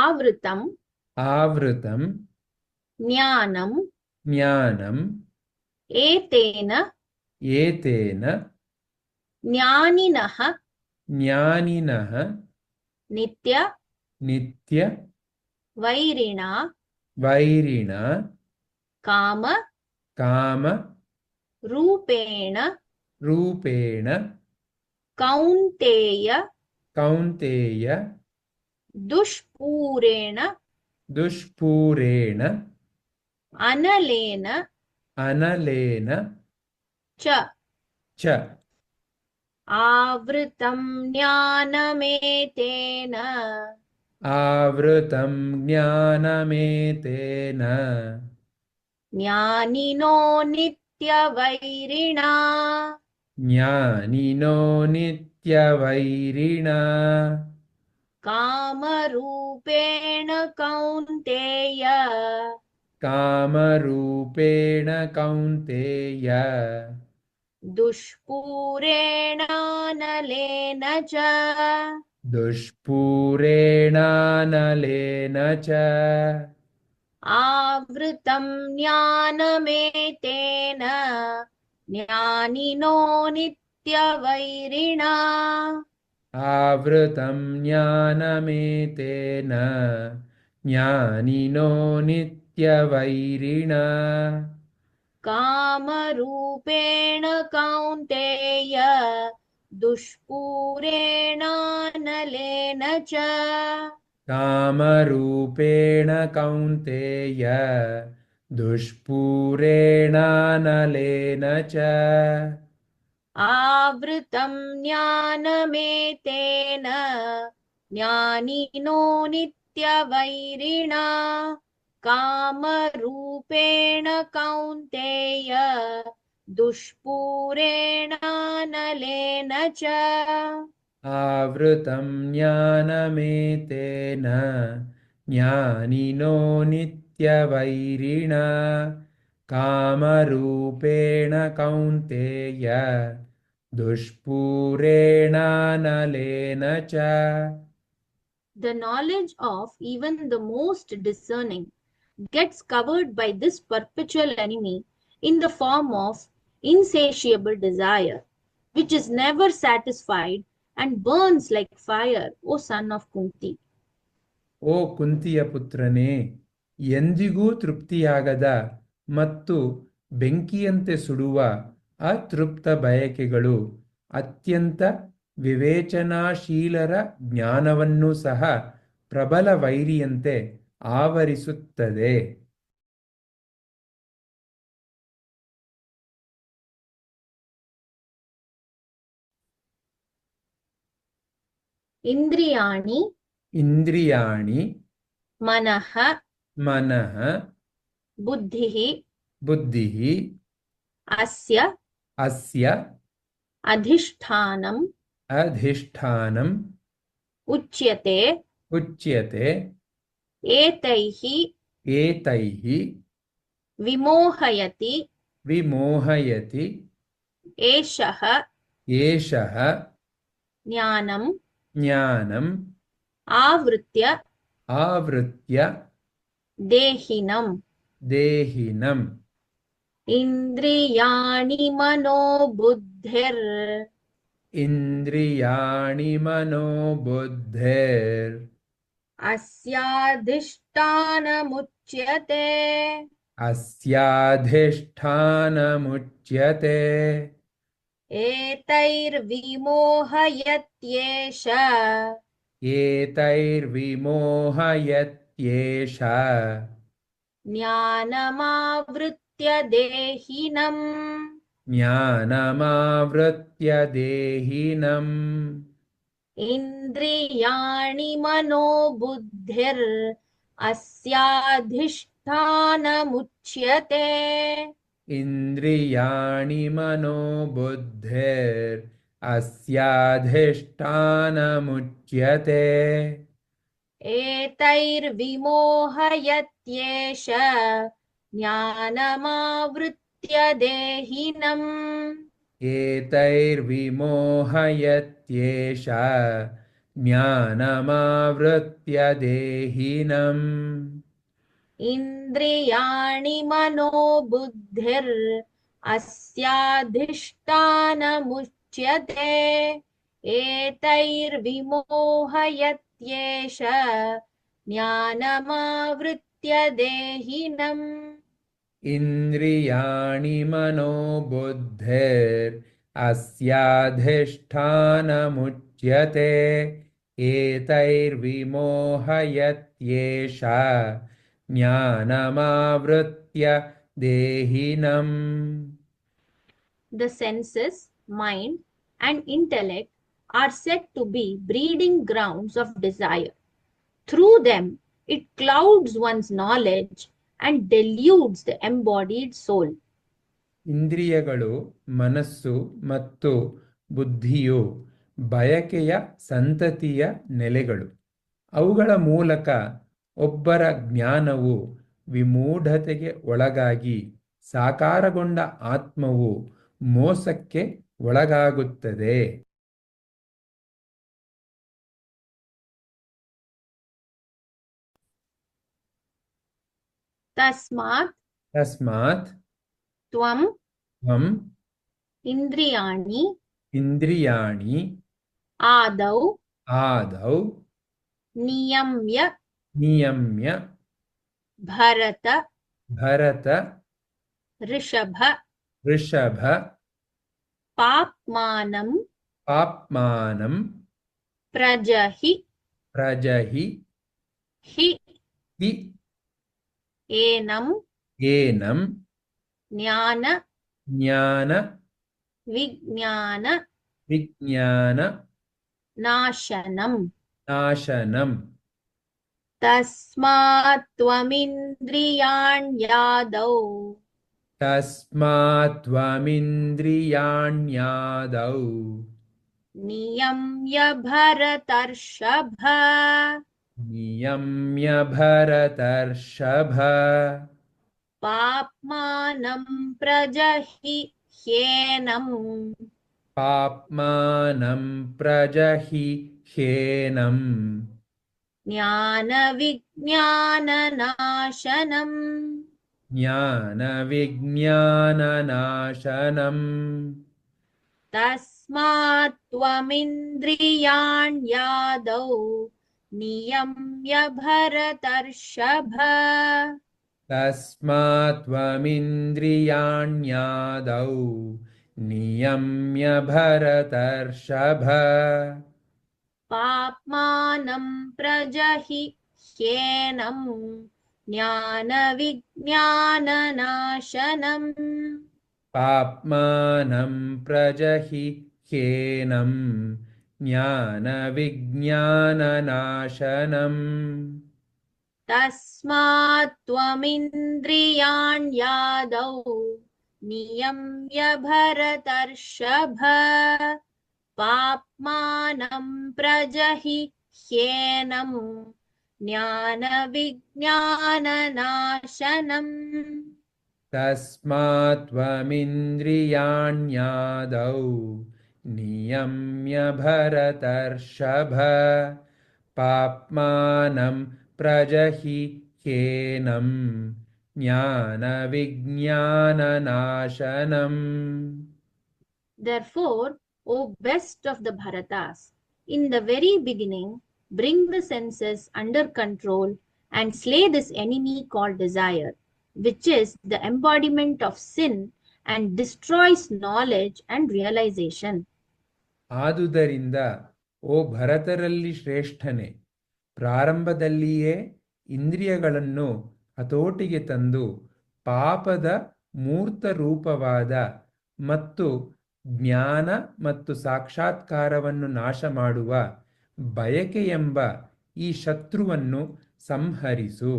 आवृतम् आवृतं ज्ञानम् ज्ञानम् एतेन एतेन ज्ञानिनः ज्ञानिनः नित्य नित्य वैरिणा वैरिणा काम काम रूपेण रूपेण कौन्तेय कौन्तेय दुष्पूरेण दुष्पूरेण अनलेन अनलेन च च आवृतं ज्ञानमेतेन आवृतं ज्ञानमेतेन ज्ञानिनो नित्यवैरिणा ज्ञानिनो नित्यवैरिणा कामरूपेण कौन्तेय। कामरूपेण कौन्तेय। दुष्पूरेणानलेन च। दुष्पूरेणानलेन च। आवृतं ज्ञानमेतेन। ज्ञानिनो नित्यवैरिणा आवृतं ज्ञानमेतेन ज्ञानिनो नित्यवैरिणा। कामरूपेण कौन्तेय दुष्पूरेणानलेन च। कामरूपेण कौन्तेय दुष्पूरेणानलेन च आवृतं ज्ञानमेतेन ज्ञानिनो नित्यवैरिणा कामरूपेण कौन्तेय दुष्पूरेणानलेन च। आवृतं ज्ञानमेतेन ज्ञानिनो नित्यवैरिणा कामरूपेण कौन्तेय ದುಷ್ಪೂರೇಣಾನಲೇನ ಚ the knowledge of even the most discerning gets covered by this perpetual enemy in the form of insatiable desire which is never satisfied and burns like fire O son of Kunti ಓ ಕುಂತಿಯ ಪುತ್ರನೇ ಎಂದಿಗೂ ತೃಪ್ತಿಯಾಗದ ಮತ್ತು ಬೆಂಕಿಯಂತೆ ಸುಡುವ ಅತೃಪ್ತ ಬಯಕೆಗಳು ಅತ್ಯಂತ ವಿವೇಚನಾಶೀಲರ ಜ್ಞಾನವನ್ನು ಸಹ ಪ್ರಬಲ ವೈರಿಯಂತೆ ಆವರಿಸುತ್ತದೆ. ಇಂದ್ರಿಯಾಣಿ ಇಂದ್ರಿಯಾಣಿ ಮನಃ ಮನಃ ಬುದ್ಧಿ ಬುದ್ಧಿ ಅಸ್ಯ अस्य अधिष्ठानम् अधिष्ठानम् उच्यते। उच्यते। एतैः एतैः विमोहयति। विमोहयति। एषः एषः ज्ञानम् ज्ञानम् आवृत्य आवृत्य देहिनम्। देहिनम्। इन्द्रियाणि मनो बुद्धिर्। इन्द्रियाणि मनो बुद्धिर्। अस्याधिष्ठानमुच्यते। अस्याधिष्ठानमुच्यते। एतैर्विमोहयत्येष। एतैर्विमोहयत्येष। ज्ञानमावृत् देहिनम्। ज्ञानमावृत्य देहिनम्। इन्द्रियाणि मनो बुद्धिर् अस्याधिष्ठानमुच्यते। इन्द्रियाणि मनो बुद्धिर् अस्याधिष्ठानमुच्यते। एतैर्विमोहयत्येष ज्ञानमावृत्य देहिनम्। एतैर्विमोहयत्येष ज्ञानमावृत्य देहिनम्। इन्द्रियाणि मनो बुद्धिर् अस्याधिष्ठानमुच्यते। एतैर्विमोहयत्येष ज्ञानमावृत्य देहिनम् इन्द्रियाणि मनो बुद्धिर् अस्याधिष्ठानमुच्यते एतैर्विमोहयत्येष ज्ञानमावृत्य देहिनम् The senses, mind, and intellect are said to be breeding grounds of desire. Through them, it clouds one's knowledge and ಡೆಲ್ಯೂಡ್ಸ್ the embodied soul. ಇಂದ್ರಿಯಗಳು, ಮನಸ್ಸು ಮತ್ತು ಬುದ್ಧಿಯು ಬಯಕೆಯ ಸಂತತಿಯ ನೆಲೆಗಳು ಅವುಗಳ ಮೂಲಕ ಒಬ್ಬರ ಜ್ಞಾನವು ವಿಮೂಢತೆಗೆ ಒಳಗಾಗಿ ಸಾಕಾರಗೊಂಡ ಆತ್ಮವು ಮೋಸಕ್ಕೆ ಒಳಗಾಗುತ್ತದೆ तस्मात् तस्मात् त्वं इन्द्रियाणि इन्द्रियाणि आदौ आदौ नियम्य नियम्य भरत भरत ऋषभ ऋषभ पाप्मानम् पाप्मानम् प्रजहि प्रजहि हि एनम् एनम् ज्ञान ज्ञान विज्ञान विज्ञान नाशनम्। तस्मा त्वमिन्द्रियाण्यादौ तस्मात्त्वमिन्द्रियाण्यादौ। नियम्यभरतर्षभ नियम्य भरतर्षभ पाप्मानं प्रजहि ह्येनम् पाप्मानं प्रजहि ह्येनम् ज्ञानविज्ञाननाशनम् ज्ञानविज्ञाननाशनम् तस्मात् त्वमिन्द्रियाण्यादौ नियम्य भरतर्षभ। तस्मात्त्वमिन्द्रियाण्यादौ नियम्य भरतर्षभ। पाप्मानं प्रजहि ह्येनम् ज्ञानविज्ञाननाशनम्। पाप्मानं प्रजहि ह्येनम् ज्ञानविज्ञाननाशनम्। तस्मात् त्वमिन्द्रियाण्यादौ नियम्य भरतर्षभ। पाप्मानं प्रजहि ह्येनं ज्ञानविज्ञाननाशनम्। तस्मात् त्वमिन्द्रियाण्यादौ नियम्य भरतर्षभ पाप्मानं प्रजहि ह्येनं ज्ञानविज्ञाननाशनम् Therefore, O best of the Bharatas, in the very beginning, bring the senses under control and slay this enemy called desire, which is the embodiment of sin and destroys knowledge and realization. ಆದುದರಿಂದ, ಓ ಭರತರಲ್ಲಿ ಶ್ರೇಷ್ಠನೆ, ಪ್ರಾರಂಭದಲ್ಲಿಯೇ ಇಂದ್ರಿಯಗಳನ್ನು ಹತೋಟಿಗೆ ತಂದು ಪಾಪದ ಮೂರ್ತ ರೂಪವಾದ ಮತ್ತು ಜ್ಞಾನ ಮತ್ತು ಸಾಕ್ಷಾತ್ಕಾರವನ್ನು ನಾಶ ಮಾಡುವ ಬಯಕೆಯೆಂಬ ಈ ಶತ್ರುವನ್ನು ಸಂಹರಿಸು